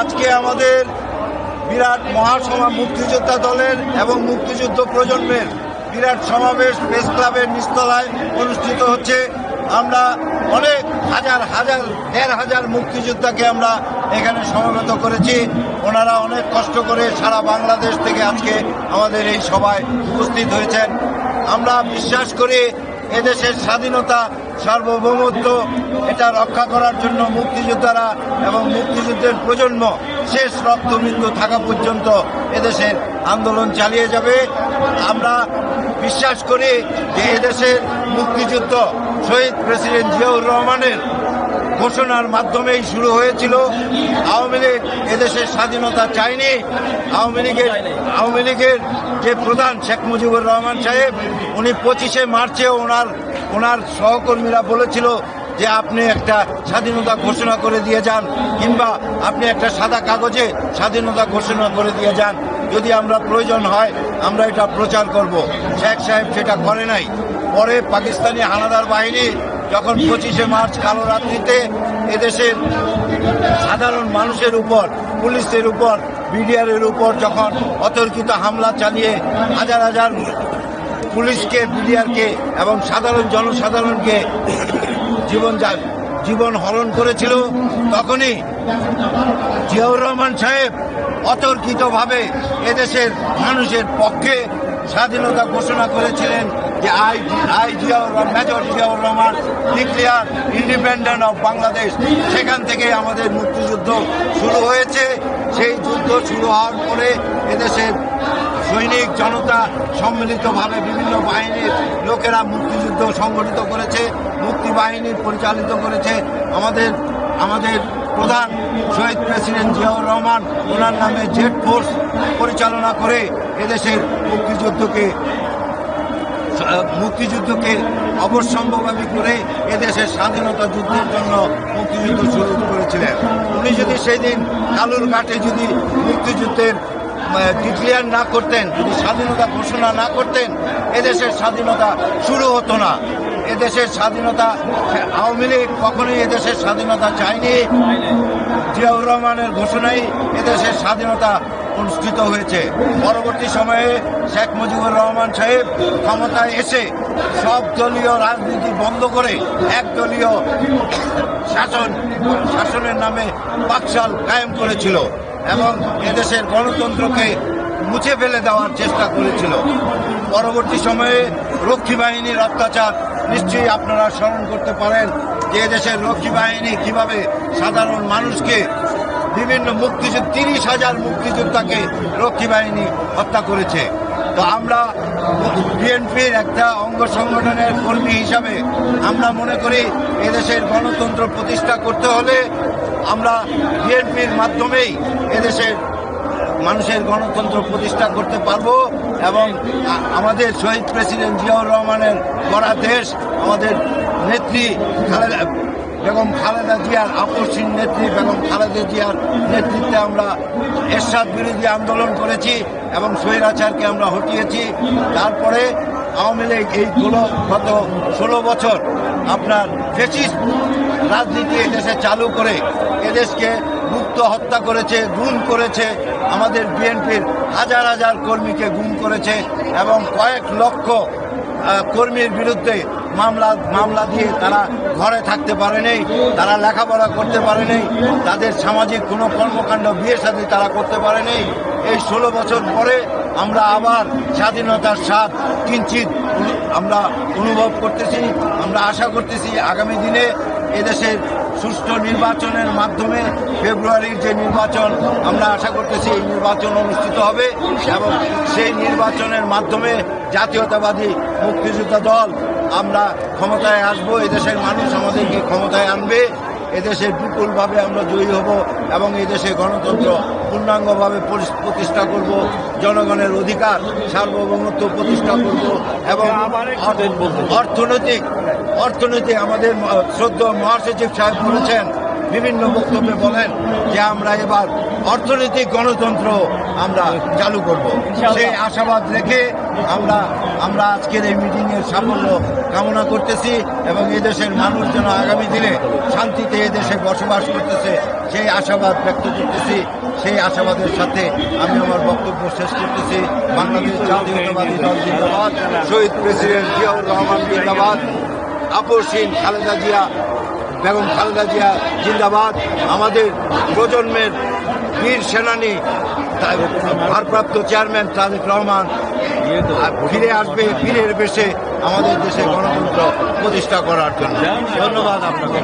আজকে আমাদের বিরাট মহাসভা মুক্তিযোদ্ধা দলের এবং মুক্তিযুদ্ধ প্রজন্মের বিরাট সমাবেশ প্রেস ক্লাবের নিচতলায় অনুষ্ঠিত হচ্ছে। আমরা অনেক হাজার হাজার, দেড় হাজার মুক্তিযোদ্ধাকে আমরা এখানে সমবেত করেছি। ওনারা অনেক কষ্ট করে সারা বাংলাদেশ থেকে আজকে আমাদের এই সভায় উপস্থিত হয়েছেন। আমরা বিশ্বাস করি এদেশের স্বাধীনতা সার্বভৌমত্ব, এটা রক্ষা করার জন্য মুক্তিযোদ্ধারা এবং মুক্তিযুদ্ধের প্রজন্ম শেষ রক্তবিন্দু থাকা পর্যন্ত এদেশের আন্দোলন চালিয়ে যাবে। আমরা বিশ্বাস করি যে এদেশের মুক্তিযুদ্ধ শহীদ প্রেসিডেন্ট জিয়াউর রহমানের ঘোষণার মাধ্যমেই শুরু হয়েছিল। আওয়ামী লীগ এদেশের স্বাধীনতা চায়নি। আওয়ামী লীগের আওয়ামী লীগের যে প্রধান শেখ মুজিবুর রহমান সাহেব, উনি পঁচিশে মার্চে ওনার ওনার সহকর্মীরা বলেছিল যে আপনি একটা স্বাধীনতা ঘোষণা করে দিয়ে যান, কিংবা আপনি একটা সাদা কাগজে স্বাধীনতা ঘোষণা করে দিয়ে যান। যদি আমরা প্রয়োজন হয়, আমরা এটা প্রচার করব। শেখ সাহেব সেটা করে নাই। পরে পাকিস্তানি হানাদার বাহিনী যখন পঁচিশে মার্চ কালো রাত্রিতে এদেশের সাধারণ মানুষের উপর, পুলিশের উপর, বিডিআরের উপর যখন অতর্কিত হামলা চালিয়ে হাজার হাজার পুলিশকে, বিডিআরকে এবং সাধারণ জনসাধারণকে জীবন জীবন হরণ করেছিল, তখনই জিয়াউর রহমান সাহেব অতর্কিতভাবে এদেশের মানুষের পক্ষে স্বাধীনতা ঘোষণা করেছিলেন। যে I I Ziaur Rahman, major Ziaur Rahman declare independent of Bangladesh. সেখান থেকে আমাদের মুক্তিযুদ্ধ শুরু হয়েছে। সেই যুদ্ধ শুরু হওয়ার পরে এদেশের সৈনিক, জনতা সম্মিলিতভাবে বিভিন্ন বাহিনীর লোকেরা মুক্তিযুদ্ধ সংগঠিত করেছে মুক্তি বাহিনী পরিচালিত করেছে। আমাদের আমাদের প্রধান শহীদ প্রেসিডেন্ট জিয়াউর রহমান, ওনার নামে জেট ফোর্স পরিচালনা করে এদেশের মুক্তিযুদ্ধকে মুক্তিযুদ্ধকে অবশ্যম্ভাবী করে এদেশের স্বাধীনতা যুদ্ধের জন্য মুক্তিযুদ্ধ শুরু করেছিলেন। উনি যদি সেই দিন কালুর ঘাটে যদি মুক্তিযুদ্ধের ডিক্লিয়ার না করতেন, যদি স্বাধীনতা ঘোষণা না করতেন, এদেশের স্বাধীনতা শুরু হতো না। এদেশের স্বাধীনতা, আওয়ামী লীগ কখনোই এদেশের স্বাধীনতা চায়নি। জিয়াউর রহমানের ঘোষণাই এদেশের স্বাধীনতা অনুষ্ঠিত হয়েছে। পরবর্তী সময়ে শেখ মুজিবুর রহমান সাহেব ক্ষমতায় এসে সব দলীয় রাজনীতি বন্ধ করে একদলীয় শাসন, শাসনের নামে বাকশাল কায়েম করেছিল এবং এদেশের গণতন্ত্রকে মুছে ফেলে দেওয়ার চেষ্টা করেছিল। পরবর্তী সময়ে রক্ষী বাহিনীর অত্যাচার নিশ্চয়ই আপনারা স্মরণ করতে পারেন যে দেশের রক্ষী বাহিনী কীভাবে সাধারণ মানুষকে বিভিন্ন মুক্তিযুদ্ধ, তিরিশ হাজার মুক্তিযোদ্ধাকে রক্ষী বাহিনী হত্যা করেছে। তো আমরা বিএনপির একটা অঙ্গ সংগঠনের কর্মী হিসাবে আমরা মনে করি এদেশের গণতন্ত্র প্রতিষ্ঠা করতে হলে আমরা বিএনপির মাধ্যমেই এদেশের মানুষের গণতন্ত্র প্রতিষ্ঠা করতে পারব এবং আমাদের শহীদ প্রেসিডেন্ট জিয়াউর রহমানের গড়া দেশ আমাদের নেত্রী বেগম খালেদা জিয়ার আপসীন নেত্রী, বেগম খালেদা জিয়ার নেতৃত্বে আমরা এরশাদ বিরোধী আন্দোলন করেছি এবং স্বৈরাচারকে আমরা হটিয়েছি। তারপরে আওয়ামী লীগ এই ষোলো, গত ষোলো বছর আপনার ফেসিস্ট রাজনীতি এদেশে চালু করে এদেশকে গুপ্ত হত্যা করেছে, গুম করেছে। আমাদের বিএনপির হাজার হাজার কর্মীকে গুম করেছে এবং কয়েক লক্ষ কর্মীর বিরুদ্ধে মামলা মামলা দিয়ে তারা ঘরে থাকতে পারেনি তারা লেখাপড়া করতে পারেনি তাদের সামাজিক কোনো কর্মকাণ্ড বিয়ে সাথে তারা করতে পারেনি এই ষোলো বছর পরে আমরা আবার স্বাধীনতার স্বাদ কিঞ্চিত আমরা অনুভব করতেছি, আমরা আশা করতেছি আগামী দিনে এদেশের সুষ্ঠু নির্বাচনের মাধ্যমে ফেব্রুয়ারির যে নির্বাচন, আমরা আশা করতেছি এই নির্বাচন অনুষ্ঠিত হবে এবং সেই নির্বাচনের মাধ্যমে জাতীয়তাবাদী মুক্তিযোদ্ধা দল আমরা ক্ষমতায় আসব, এদেশের মানুষ আমাদেরকে ক্ষমতায় আনবে। এদেশের বিপুলভাবে আমরা জয়ী হব এবং এদেশে গণতন্ত্র পূর্ণাঙ্গভাবে প্রতিষ্ঠা করব, জনগণের অধিকার, সার্বভৌমত্ব প্রতিষ্ঠা করব এবং অর্থনৈতিক অর্থনৈতিক আমাদের শ্রদ্ধ মহাসচিব সাহেব বলেছেন বিভিন্ন বক্তব্যে বলেন যে আমরা এবার অর্থনৈতিক গণতন্ত্র আমরা চালু করব। সেই আশাবাদ রেখে আমরা আমরা আজকের এই মিটিংয়ের সাফল্য কামনা করতেছি এবং এদেশের মানুষ যেন আগামী দিনে শান্তিতে এদেশে বসবাস করতেছে সেই আশাবাদ ব্যক্ত করতেছি। সেই আশাবাদের সাথে আমি আমার বক্তব্য শেষ করতেছি। বাংলাদেশ জাতীয়তাবাদী দল জিন্দাবাদ শহীদ প্রেসিডেন্ট জিয়াউর রহমান জিন্দাবাদ আপসহীন খালেদা জিয়া বেগম খালেদা জিয়া জিন্দাবাদ, আমাদের প্রজন্মের বীর সেনানী ভারপ্রাপ্ত চেয়ারম্যান তাজিক রহমান ফিরে আসবে, ফিরে বেশে আমাদের দেশে গণতন্ত্র প্রতিষ্ঠা করার জন্য। ধন্যবাদ আপনাকে।